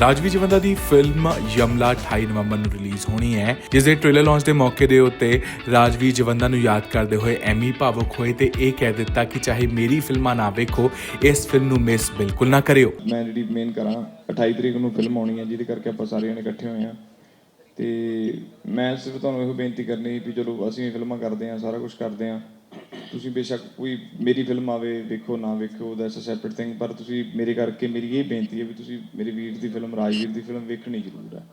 ਰਾਜਵੀ ਜਵੰਦਾ ਦੀ ਫਿਲਮ ਯਮਲਾ 28 ਨਵੰਬਰ ਨੂੰ ਰਿਲੀਜ਼ ਹੋਣੀ ਹੈ, ਜਿਸ ਦੇ ਟ੍ਰੇਲਰ ਲਾਂਚ ਦੇ ਮੌਕੇ ਦੇ ਉੱਤੇ ਰਾਜਵੀ ਜਵੰਦਾ ਨੂੰ ਯਾਦ ਕਰਦੇ ਹੋਏ ਐਮੀ ਭਾਵੁਕ ਹੋਏ ਤੇ ਇਹ ਕਹਿ ਦਿੱਤਾ ਕਿ ਚਾਹੇ ਮੇਰੀ ਫਿਲਮਾਂ ਨਾ ਵੇਖੋ, ਇਸ ਫਿਲਮ ਨੂੰ ਮਿਸ ਬਿਲਕੁਲ ਨਾ ਕਰਿਓ। ਮੈਂ ਜਿਹੜੀ ਮੇਨ ਕਰਾਂ 28 ਤਰੀਕ ਨੂੰ ਫਿਲਮ ਆਉਣੀ ਹੈ, ਜਿਹਦੇ ਕਰਕੇ ਆਪਾਂ ਸਾਰੇ ਜਣੇ ਇਕੱਠੇ ਹੋਏ ਆ ਤੇ ਮੈਂ ਸਿਰਫ ਤੁਹਾਨੂੰ ਇਹੋ ਬੇਨਤੀ ਕਰਨੀ ਵੀ ਚਲੋ, ਅਸੀਂ ਵੀ ਫਿਲਮਾਂ ਕਰਦੇ ਆ ਸਾਰਾ ਕੁਝ ਕਰਦੇ ਆ ਤੁਸੀਂ ਬੇਸ਼ੱਕ ਕੋਈ ਮੇਰੀ ਫਿਲਮ ਆਵੇ ਵੇਖੋ ਨਾ ਵੇਖੋ ਦੈਟਸ ਅ ਸੈਪਰੇਟ ਥਿੰਗ ਪਰ ਤੁਸੀਂ ਮੇਰੇ ਕਰਕੇ ਮੇਰੀ ਇਹ ਬੇਨਤੀ ਹੈ ਵੀ ਤੁਸੀਂ ਮੇਰੇ ਵੀਰ ਦੀ ਫਿਲਮ, ਰਾਜਵੀਰ ਦੀ ਫਿਲਮ ਵੇਖਣੀ ਜ਼ਰੂਰ ਹੈ।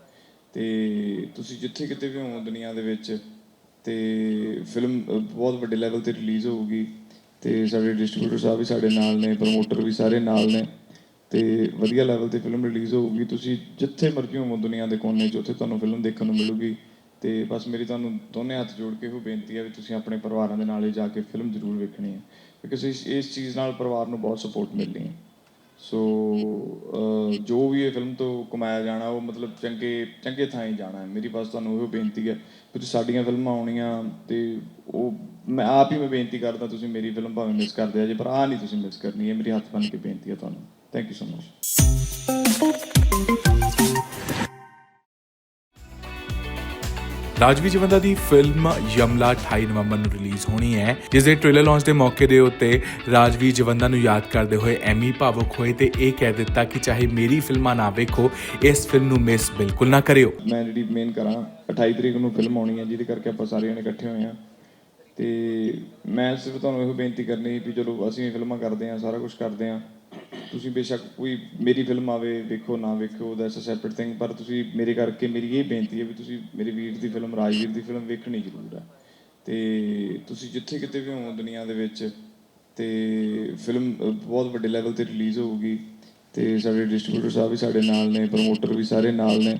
ਤੇ ਤੁਸੀਂ ਜਿੱਥੇ ਕਿਤੇ ਵੀ ਹੋ ਦੁਨੀਆ ਦੇ ਵਿੱਚ, ਤੇ ਫਿਲਮ ਬਹੁਤ ਵੱਡੇ ਲੈਵਲ ਤੇ ਰਿਲੀਜ਼ ਹੋਊਗੀ, ਤੇ ਸਾਡੇ ਡਿਸਟ੍ਰੀਬਿਊਟਰ ਸਾਹਿਬ ਵੀ ਸਾਡੇ ਨਾਲ ਨੇ ਪ੍ਰੋਮੋਟਰ ਵੀ ਸਾਰੇ ਨਾਲ ਨੇ, ਤੇ ਵਧੀਆ ਲੈਵਲ ਤੇ ਫਿਲਮ ਰਿਲੀਜ਼ ਹੋਊਗੀ। ਤੁਸੀਂ ਜਿੱਥੇ ਮਰਜ਼ੀ ਹੋਵੋ ਦੁਨੀਆ ਦੇ ਕੋਨੇ 'ਚ, ਉੱਥੇ ਤੁਹਾਨੂੰ ਫਿਲਮ ਦੇਖਣ ਨੂੰ ਮਿਲੂਗੀ। ਤੇ ਬਸ ਮੇਰੀ ਤੁਹਾਨੂੰ ਦੋਨੇ ਹੱਥ ਜੋੜ ਕੇ ਇਹੋ ਬੇਨਤੀ ਹੈ ਵੀ ਤੁਸੀਂ ਆਪਣੇ ਪਰਿਵਾਰਾਂ ਦੇ ਨਾਲ ਜਾ ਕੇ ਫਿਲਮ ਜ਼ਰੂਰ ਵੇਖਣੀ ਹੈ। ਬਿਕਾਜ਼ ਇਸ ਇਸ ਚੀਜ਼ ਨਾਲ ਪਰਿਵਾਰ ਨੂੰ ਬਹੁਤ ਸਪੋਰਟ ਮਿਲਣੀ ਹੈ। ਸੋ ਜੋ ਵੀ ਇਹ ਫਿਲਮ ਤੋਂ ਕਮਾਇਆ ਜਾਣਾ, ਉਹ ਮਤਲਬ ਚੰਗੇ ਚੰਗੇ ਥਾਂ ਹੀ ਜਾਣਾ ਹੈ। ਮੇਰੀ ਬਸ ਤੁਹਾਨੂੰ ਇਹੋ ਬੇਨਤੀ ਹੈ ਕਿ ਤੁਸੀਂ ਸਾਡੀਆਂ ਫਿਲਮਾਂ ਆਉਣੀਆਂ ਤੇ ਉਹ, ਮੈਂ ਆਪ ਹੀ ਮੈਂ ਬੇਨਤੀ ਕਰਦਾ, ਤੁਸੀਂ ਮੇਰੀ ਫਿਲਮ ਭਾਵੇਂ ਮਿਸ ਕਰਦੇ ਆ ਜੇ, ਪਰ ਆ ਨਹੀਂ ਤੁਸੀਂ ਮਿਸ ਕਰਨੀ ਹੈ ਮੇਰੀ ਹੱਥ ਬੰਨ੍ਹ ਕੇ ਬੇਨਤੀ ਹੈ ਤੁਹਾਨੂੰ। Thank you so much Rajvir Jawanda the film Yamla 28 ਨਵੰਬਰ ਨੂੰ ਰਿਲੀਜ਼ ਹੋਣੀ ਹੈ, ਜਿਸ ਦੇ ਟ੍ਰੇਲਰ ਲਾਂਚ ਦੇ ਮੌਕੇ ਦੇ ਉੱਤੇ ਰਾਜਵੀ ਜਵੰਦਾ ਨੂੰ ਯਾਦ ਕਰਦੇ ਹੋਏ ਐਮੀ ਭਾਵੁਕ ਹੋਏ ਤੇ ਇਹ ਕਹਿ ਦਿੱਤਾ ਕਿ ਚਾਹੇ ਮੇਰੀ ਫਿਲਮਾਂ ਨਾ ਵੇਖੋ, ਇਸ ਫਿਲਮ ਨੂੰ ਮਿਸ ਬਿਲਕੁਲ ਨਾ ਕਰਿਓ। ਮੈਂ ਜਿਹੜੀ ਮੇਨ ਕਰਾਂ 28 ਤਰੀਕ ਨੂੰ ਫਿਲਮ ਆਉਣੀ ਹੈ, ਜਿਹਦੇ ਕਰਕੇ ਆਪਾਂ ਸਾਰੇ ਜਣੇ ਇਕੱਠੇ ਹੋਏ ਆ ਤੇ ਮੈਂ ਸਿਰਫ ਤੁਹਾਨੂੰ ਇਹੋ ਬੇਨਤੀ ਕਰਨੀ ਵੀ ਚਲੋ, ਅਸੀਂ ਵੀ ਫਿਲਮਾਂ ਕਰਦੇ ਆ ਸਾਰਾ ਕੁਝ ਕਰਦੇ ਆ ਤੁਸੀਂ ਬੇਸ਼ੱਕ ਕੋਈ ਮੇਰੀ ਫਿਲਮ ਆਵੇ, ਵੇਖੋ, ਨਾ ਵੇਖੋ ਦੈਟਸ ਅ ਸੈਪਰੇਟ ਥਿੰਗ ਪਰ ਤੁਸੀਂ ਮੇਰੇ ਕਰਕੇ ਮੇਰੀ ਇਹ ਬੇਨਤੀ ਹੈ ਵੀ ਤੁਸੀਂ ਮੇਰੇ ਵੀਰ ਦੀ ਫਿਲਮ, ਰਾਜਵੀਰ ਦੀ ਫਿਲਮ ਵੇਖਣੀ ਜ਼ਰੂਰ ਹੈ। ਤੇ ਤੁਸੀਂ ਜਿੱਥੇ ਕਿਤੇ ਵੀ ਹੋ ਦੁਨੀਆ ਦੇ ਵਿੱਚ, ਤੇ ਫਿਲਮ ਬਹੁਤ ਵੱਡੇ ਲੈਵਲ ਤੇ ਰਿਲੀਜ਼ ਹੋਊਗੀ, ਤੇ ਸਾਡੇ ਡਿਸਟ੍ਰੀਬਿਊਟਰ ਸਾਹਿਬ ਵੀ ਸਾਡੇ ਨਾਲ ਨੇ ਪ੍ਰੋਮੋਟਰ ਵੀ ਸਾਰੇ ਨਾਲ ਨੇ,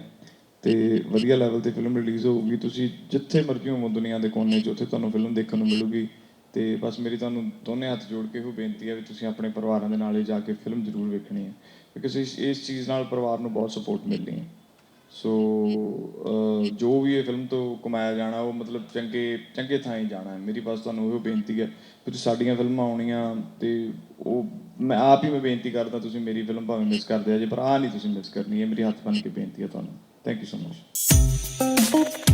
ਤੇ ਵਧੀਆ ਲੈਵਲ ਤੇ ਫਿਲਮ ਰਿਲੀਜ਼ ਹੋਊਗੀ। ਤੁਸੀਂ ਜਿੱਥੇ ਮਰਜ਼ੀ ਹੋਵੋ ਦੁਨੀਆ ਦੇ ਕੋਨੇ 'ਚ, ਉੱਥੇ ਤੁਹਾਨੂੰ ਫਿਲਮ ਦੇਖਣ ਨੂੰ ਮਿਲੂਗੀ। ਤੇ ਬਸ ਮੇਰੀ ਤੁਹਾਨੂੰ ਦੋਨੇ ਹੱਥ ਜੋੜ ਕੇ ਇਹੋ ਬੇਨਤੀ ਹੈ ਵੀ ਤੁਸੀਂ ਆਪਣੇ ਪਰਿਵਾਰਾਂ ਦੇ ਨਾਲ ਹੀ ਜਾ ਕੇ ਫਿਲਮ ਜ਼ਰੂਰ ਵੇਖਣੀ ਹੈ ਬਿਕਾਜ਼ ਇਸ ਇਸ ਚੀਜ਼ ਨਾਲ ਪਰਿਵਾਰ ਨੂੰ ਬਹੁਤ ਸਪੋਰਟ ਮਿਲਣੀ ਹੈ। ਸੋ ਜੋ ਵੀ ਇਹ ਫਿਲਮ ਤੋਂ ਕਮਾਇਆ ਜਾਣਾ, ਉਹ ਮਤਲਬ ਚੰਗੇ ਚੰਗੇ ਥਾਂ ਹੀ ਜਾਣਾ ਹੈ। ਮੇਰੀ ਬਸ ਤੁਹਾਨੂੰ ਇਹੋ ਬੇਨਤੀ ਹੈ ਕਿ ਤੁਸੀਂ ਸਾਡੀਆਂ ਫਿਲਮਾਂ ਆਉਣੀਆਂ ਤੇ ਉਹ, ਮੈਂ ਆਪ ਹੀ ਮੈਂ ਬੇਨਤੀ ਕਰਦਾ ਤੁਸੀਂ ਮੇਰੀ ਫਿਲਮ ਭਾਵੇਂ ਮਿਸ ਕਰਦੇ ਆ, ਜੇ ਪਰ ਆ ਨਹੀਂ ਤੁਸੀਂ ਮਿਸ ਕਰਨੀ ਹੈ ਮੇਰੀ ਹੱਥ ਬੰਨ੍ਹ ਕੇ ਬੇਨਤੀ ਹੈ ਤੁਹਾਨੂੰ। Thank you so much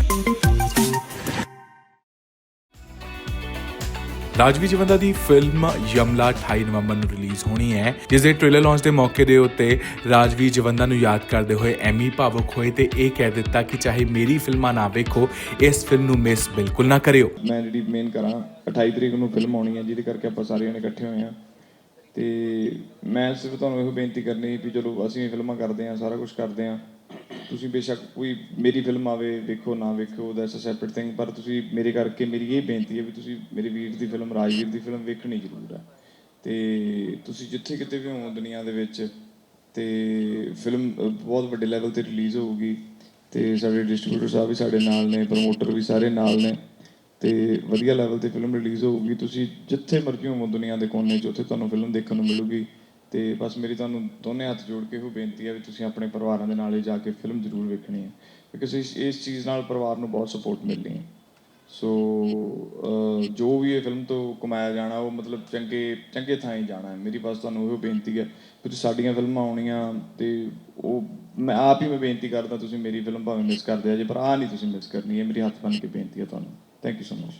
Rajvir Jawanda the film Yamla 28 ਨਵੰਬਰ ਨੂੰ ਰਿਲੀਜ਼ ਹੋਣੀ ਹੈ, ਜਿਸ ਦੇ ਟ੍ਰੇਲਰ ਲਾਂਚ ਦੇ ਮੌਕੇ ਦੇ ਉੱਤੇ ਰਾਜਵੀ ਜਵੰਦਾ ਨੂੰ ਯਾਦ ਕਰਦੇ ਹੋਏ ਐਮੀ ਭਾਵੁਕ ਹੋਏ ਤੇ ਇਹ ਕਹਿ ਦਿੱਤਾ ਕਿ ਚਾਹੇ ਮੇਰੀ ਫਿਲਮਾਂ ਨਾ ਵੇਖੋ, ਇਸ ਫਿਲਮ ਨੂੰ ਮਿਸ ਬਿਲਕੁਲ ਨਾ ਕਰਿਓ। ਮੈਂ ਜਿਹੜੀ ਮੇਨ ਕਰਾਂ 28 ਤਰੀਕ ਨੂੰ ਫਿਲਮ ਆਉਣੀ ਹੈ, ਜਿਹਦੇ ਕਰਕੇ ਆਪਾਂ ਸਾਰੇ ਜਣੇ ਇਕੱਠੇ ਹੋਏ ਆ ਤੇ ਮੈਂ ਸਿਰਫ ਤੁਹਾਨੂੰ ਇਹੋ ਬੇਨਤੀ ਕਰਨੀ ਵੀ ਚਲੋ ਅਸੀਂ ਵੀ ਫਿਲਮਾਂ ਕਰਦੇ ਆ ਸਾਰਾ ਕੁਝ ਕਰਦੇ ਆ ਤੁਸੀਂ ਬੇਸ਼ੱਕ ਕੋਈ ਮੇਰੀ ਫਿਲਮ ਆਵੇ, ਵੇਖੋ, ਨਾ ਵੇਖੋ ਦੈਟਸ ਅ ਸੈਪਰੇਟ ਥਿੰਗ ਪਰ ਤੁਸੀਂ ਮੇਰੇ ਕਰਕੇ ਮੇਰੀ ਇਹ ਬੇਨਤੀ ਹੈ ਵੀ ਤੁਸੀਂ ਮੇਰੇ ਵੀਰ ਦੀ ਫਿਲਮ, ਰਾਜਵੀਰ ਦੀ ਫਿਲਮ ਵੇਖਣੀ ਜ਼ਰੂਰ ਹੈ। ਤੇ ਤੁਸੀਂ ਜਿੱਥੇ ਕਿਤੇ ਵੀ ਹੋ ਦੁਨੀਆ ਦੇ ਵਿੱਚ, ਤੇ ਫਿਲਮ ਬਹੁਤ ਵੱਡੇ ਲੈਵਲ ਤੇ ਰਿਲੀਜ਼ ਹੋਊਗੀ, ਤੇ ਸਾਡੇ ਡਿਸਟ੍ਰੀਬਿਊਟਰ ਸਾਹਿਬ ਵੀ ਸਾਡੇ ਨਾਲ ਨੇ ਪ੍ਰੋਮੋਟਰ ਵੀ ਸਾਰੇ ਨਾਲ ਨੇ, ਤੇ ਵਧੀਆ ਲੈਵਲ ਤੇ ਫਿਲਮ ਰਿਲੀਜ਼ ਹੋਊਗੀ। ਤੁਸੀਂ ਜਿੱਥੇ ਮਰਜ਼ੀ ਹੋਵੋ ਦੁਨੀਆ ਦੇ ਕੋਨੇ 'ਚ, ਉੱਥੇ ਤੁਹਾਨੂੰ ਫਿਲਮ ਦੇਖਣ ਨੂੰ ਮਿਲੂਗੀ। ਤੇ ਬਸ ਮੇਰੀ ਤੁਹਾਨੂੰ ਦੋਨੇ ਹੱਥ ਜੋੜ ਕੇ ਇਹੋ ਬੇਨਤੀ ਹੈ ਵੀ ਤੁਸੀਂ ਆਪਣੇ ਪਰਿਵਾਰਾਂ ਦੇ ਨਾਲ ਹੀ ਜਾ ਕੇ ਫਿਲਮ ਜ਼ਰੂਰ ਵੇਖਣੀ ਹੈ ਬਿਕਾਜ਼ ਇਸ ਇਸ ਚੀਜ਼ ਨਾਲ ਪਰਿਵਾਰ ਨੂੰ ਬਹੁਤ ਸਪੋਰਟ ਮਿਲਣੀ ਹੈ। ਸੋ ਜੋ ਵੀ ਇਹ ਫਿਲਮ ਤੋਂ ਕਮਾਇਆ ਜਾਣਾ, ਉਹ ਮਤਲਬ ਚੰਗੇ ਚੰਗੇ ਥਾਂ ਹੀ ਜਾਣਾ ਹੈ। ਮੇਰੀ ਬਸ ਤੁਹਾਨੂੰ ਇਹੋ ਬੇਨਤੀ ਹੈ ਕਿ ਤੁਸੀਂ ਸਾਡੀਆਂ ਫਿਲਮਾਂ ਆਉਣੀਆਂ ਤੇ ਉਹ, ਮੈਂ ਆਪ ਹੀ ਮੈਂ ਬੇਨਤੀ ਕਰਦਾ ਤੁਸੀਂ ਮੇਰੀ ਫਿਲਮ ਭਾਵੇਂ ਮਿਸ ਕਰਦੇ ਆ ਜੇ, ਪਰ ਆ ਨਹੀਂ ਤੁਸੀਂ ਮਿਸ ਕਰਨੀ ਹੈ ਮੇਰੀ ਹੱਥ ਬੰਨ੍ਹ ਕੇ ਬੇਨਤੀ ਹੈ ਤੁਹਾਨੂੰ। Thank you so much